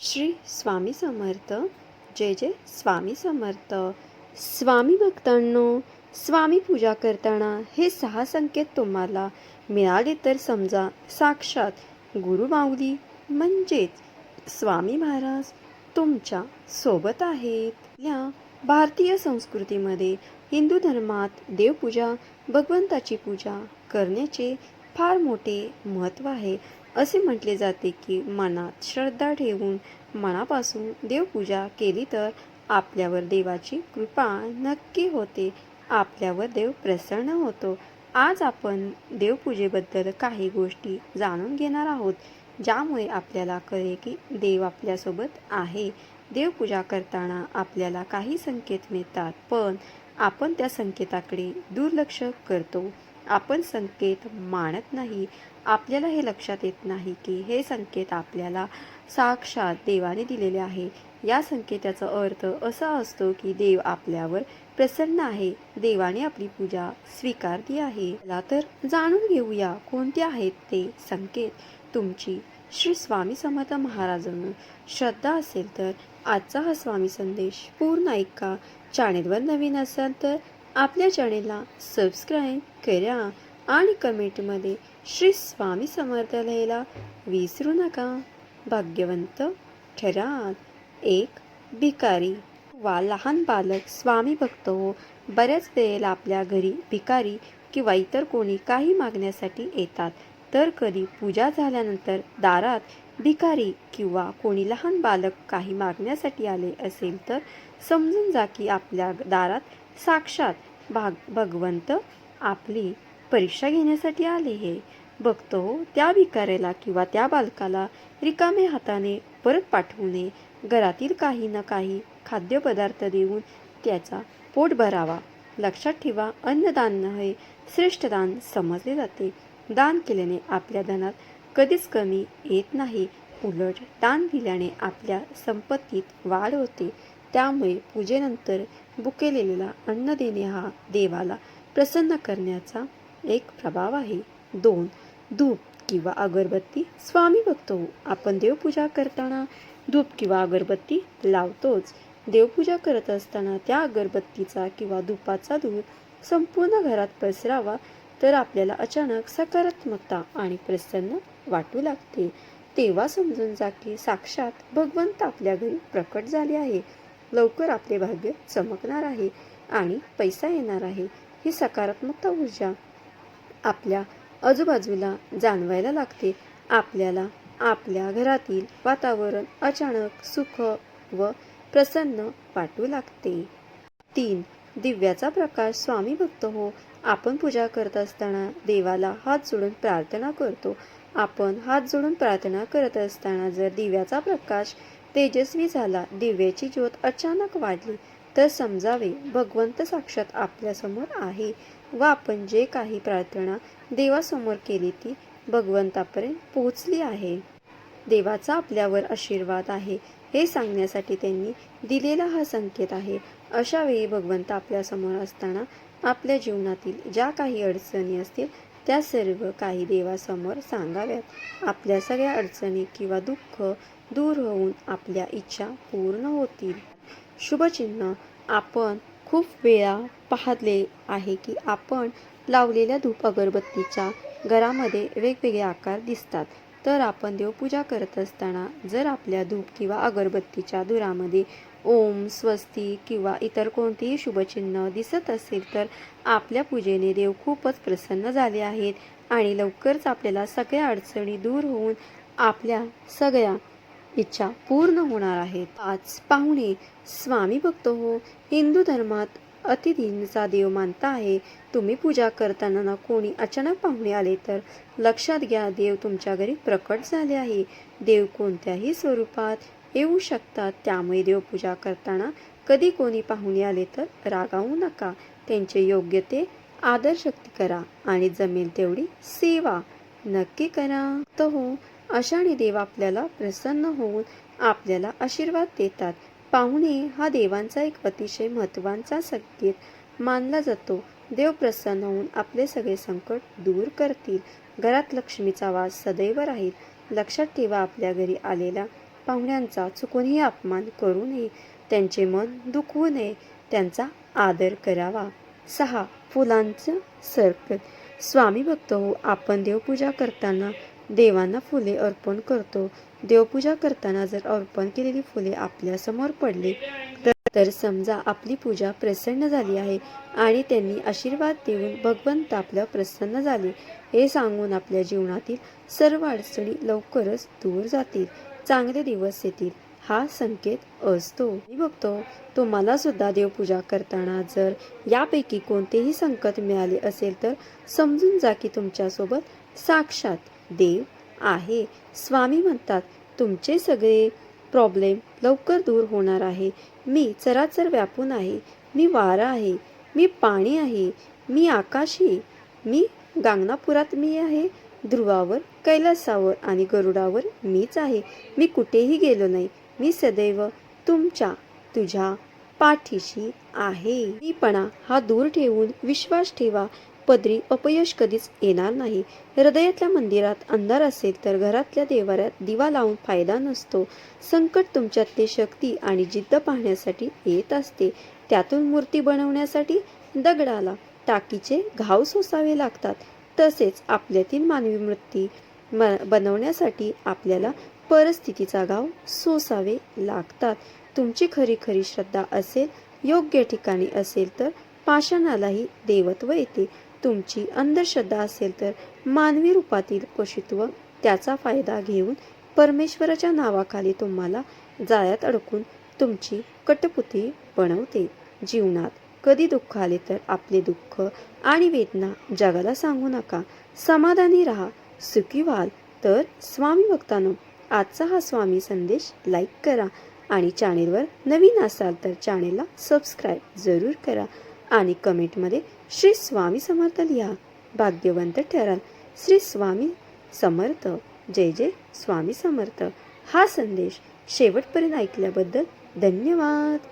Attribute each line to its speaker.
Speaker 1: श्री स्वामी समर्थ. जय जय स्वामी समर्थ. स्वामी भक्तांनो स्वामी पूजा करताना हे सहा संकेत तुम्हाला मिळाले तर समजा साक्षात गुरु माऊली म्हणजेच स्वामी महाराज तुमच्यासोबत आहेत. या भारतीय संस्कृतीमध्ये हिंदू धर्मात देवपूजा भगवंताची पूजा करण्याचे फार मोठे महत्त्व आहे. असे म्हटले जाते की मनात श्रद्धा ठेवून मनापासून देवपूजा केली तर आपल्यावर देवाची कृपा नक्की होते. आपल्यावर देव प्रसन्न होतो. आज आपण देवपूजेबद्दल काही गोष्टी जाणून घेणार आहोत ज्यामुळे आपल्याला कळे की देव आपल्यासोबत आहे. देवपूजा करताना आपल्याला काही संकेत मिळतात पण आपण त्या संकेताकडे दुर्लक्ष करतो. आपण संकेत मानत नाही. आपल्याला हे लक्षात येत नाही की हे संकेत आपल्याला साक्षात देवाने दिलेले आहे. या संकेताचा अर्थ असा असतो की देव आपल्यावर प्रसन्न आहे. देवाने आपली पूजा स्वीकारली आहे. चला तर जाणून घेऊया कोणते आहेत ते संकेत. तुमची श्री स्वामी समर्थ महाराजांना श्रद्धा असेल तर आजचा हा स्वामी संदेश पूर्ण ऐका. चॅनेलवर नवीन असाल तर आपल्या चॅनेलला सबस्क्राईब करा आणि कमेंटमध्ये श्री स्वामी समर्थ लिहायला विसरू नका. भाग्यवंत ठराल एक भिकारी वा लहान बालक स्वामी भक्त हो बऱ्याच वेळेला आपल्या घरी भिकारी किंवा इतर कोणी काही मागण्यासाठी येतात. तर कधी पूजा झाल्यानंतर दारात भिकारी किंवा कोणी लहान बालक काही मागण्यासाठी आले असेल तर समजून जा की आपल्या दारात साक्षात भाग भगवंत आपली परीक्षा घेण्यासाठी आले हे. बघतो हो, त्या भिकाऱ्याला किंवा त्या बालकाला रिकाम्या हाताने परत पाठवू नये घरातील काही ना काही खाद्यपदार्थ देऊन त्याचा पोट भरावा. लक्षात ठेवा अन्नदान हे श्रेष्ठ दान समजले जाते. दान केल्याने आपल्या धनात कधीच कमी येत नाही. उलट दान दिल्याने आपल्या संपत्तीत वाढ होते. त्यामुळे पूजेनंतर बुकेलेला अन्न देणे हा देवाला प्रसन्न करण्याचा एक प्रभाव आहे. दोन धूप किंवा अगरबत्ती स्वामी बघतो. आपण देवपूजा करताना धूप किंवा अगरबत्ती लावतोच. देवपूजा करत असताना त्या अगरबत्तीचा किंवा धुपाचा धूर संपूर्ण घरात पसरावा तर आपल्याला अचानक सकारात्मकता आणि प्रसन्न वाटू लागते. तेव्हा समजून जा की साक्षात भगवंत आपल्या घरी प्रकट झाले आहे. लवकर आपले भाग्य चमकणार आहे आणि पैसा येणार आहे. ही सकारात्मकता ऊर्जा आपल्या आजूबाजूला जाणवायला लागते. आपल्याला आपल्या घरातील वातावरण अचानक सुख व प्रसन्न वाटू लागते. तीन दिव्याचा प्रकाश स्वामी भक्त हो. आपण पूजा करत असताना देवाला हात जोडून प्रार्थना करतो. आपण हात जोडून प्रार्थना करत असताना जर दिव्याचा प्रकाश तेजस्वी झाला दिव्याची ज्योत अचानक वाढली तर समजावे भगवंत साक्षात आपल्यासमोर आहे व आपण जे काही प्रार्थना देवासमोर केली ती भगवंतापर्यंत पोहोचली आहे. देवाचा आपल्यावर आशीर्वाद आहे हे सांगण्यासाठी त्यांनी दिलेला हा संकेत आहे. अशा वेळी भगवंत आपल्यासमोर असताना आपल्या जीवनातील ज्या काही अडचणी असतील त्या सर्व काही देवासमोर सांगाव्यात. आपल्या सगळ्या अडचणी किंवा दुःख दूर होऊन आपल्या इच्छा पूर्ण होतील. शुभचिन्ह. आपण खूप वेळा पाहले आहे की आपण लावलेल्या धूप अगरबत्तीच्या घरामध्ये वेगवेगळे आकार दिसतात. तर आपण देवपूजा करत असताना जर आपल्या धूप किंवा अगरबत्तीच्या धुरामध्ये ओम स्वस्ती किंवा इतर कोणतेही शुभचिन्ह दिसत असेल तर आपल्या पूजेने देव खूपच प्रसन्न झाले आहेत आणि लवकरच आपल्याला सगळ्या अडचणी दूर होऊन आपल्या सगळ्या इच्छा पूर्ण होणार आहेत. आज पाहुणे स्वामी भक्त हो हिंदू धर्मात अतिथींचा देव मानता आहे. तुम्ही पूजा करताना ना कोणी अचानक पाहुणे आले तर लक्षात घ्या देव तुमच्या घरी प्रकट झाले आहे. देव कोणत्याही स्वरूपात येऊ शकतात. त्यामुळे देवपूजा करताना कधी कोणी पाहुणे आले तर रागावू नका. त्यांचे योग्य ते आदर शक्ती करा आणि जमेल तेवढी सेवा नक्की करा. तर हो अशाने देव आपल्याला प्रसन्न होऊन आपल्याला आशीर्वाद देतात. पाहुणे हा देवांचा एक अतिशय महत्त्वाचा संकेत मानला जातो. देव प्रसन्न होऊन आपले सगळे संकट दूर करतील. घरात लक्ष्मीचा वास सदैव राहील. लक्षात ठेवा आपल्या घरी आलेला पाहुण्यांचा चुकूनही अपमान करू नये त्यांचे मन दुखवू नये त्यांचा आदर करावा. सहा फुलांचं सर्कल. स्वामी भक्त हो आपण देवपूजा करताना देवांना फुले अर्पण करतो. देवपूजा करताना जर अर्पण केलेली फुले आपल्यासमोर पडली तर तर समजा आपली पूजा प्रसन्न झाली आहे आणि त्यांनी आशीर्वाद देऊन भगवंत आपल्या प्रसन्न झाले हे सांगून आपल्या जीवनातील सर्व अडचणी लवकरच दूर जातील चांगले दिवस येतील हा संकेत असतो. मी बघतो तुम्हाला सुद्धा देवपूजा करताना जर यापैकी कोणतेही संकट मिळाले असेल तर समजून जा की तुमच्यासोबत साक्षात देव आहे. स्वामी म्हणतात तुमचे सगळे प्रॉब्लेम लवकर दूर होणार आहे. मी चराचर व्यापून आहे. मी वारा आहे. मी पाणी आहे. मी आकाशी. मी गांगनापुरात मी आहे. ध्रुवावर कैलासावर आणि गरुडावर मीच आहे. मी कुठेही गेलो नाही. मी सदैव तुमच्या तुझ्या पाठीशी आहे. मीपणा हा दूर ठेवून विश्वास ठेवा. पदरी अपयश कधीच येणार नाही. हृदयातल्या मंदिरात अंधार असेल तर घरातल्या देवाऱ्यात दिवा लावून फायदा नसतो. संकट तुमच्यातली शक्ती आणि जिद्द पाहण्यासाठी येत असते. त्यातून मूर्ती बनवण्यासाठी दगडाला टाकीचे घाव सोसावे लागतात. तसेच आपल्यातील मानवी मूर्ती म बनवण्यासाठी आपल्याला परिस्थितीचा घाव सोसावे लागतात. तुमची खरी खरी श्रद्धा असेल योग्य ठिकाणी असेल तर पाषाणालाही देवत्व येते. तुमची अंधश्रद्धा असेल तर मानवी रूपातील पशुत्व त्याचा फायदा घेऊन परमेश्वराच्या नावाखाली तुम्हाला जाळ्यात अडकून तुमची कटपुती बनवते. जीवनात कधी दुःख आले तर आपले दुःख आणि वेदना जगाला सांगू नका. समाधानी राहा. सुखी व्हाल. तर स्वामी भक्तांनो आजचा हा स्वामी संदेश लाईक करा आणि चॅनेलवर नवीन असाल तर चॅनेलला सबस्क्राईब जरूर करा. आणि कमेंटमध्ये श्री स्वामी समर्थ लिहा. भाग्यवंत ठराल. श्री स्वामी समर्थ. जय जय स्वामी समर्थ. हा संदेश शेवटपर्यंत ऐकल्याबद्दल धन्यवाद.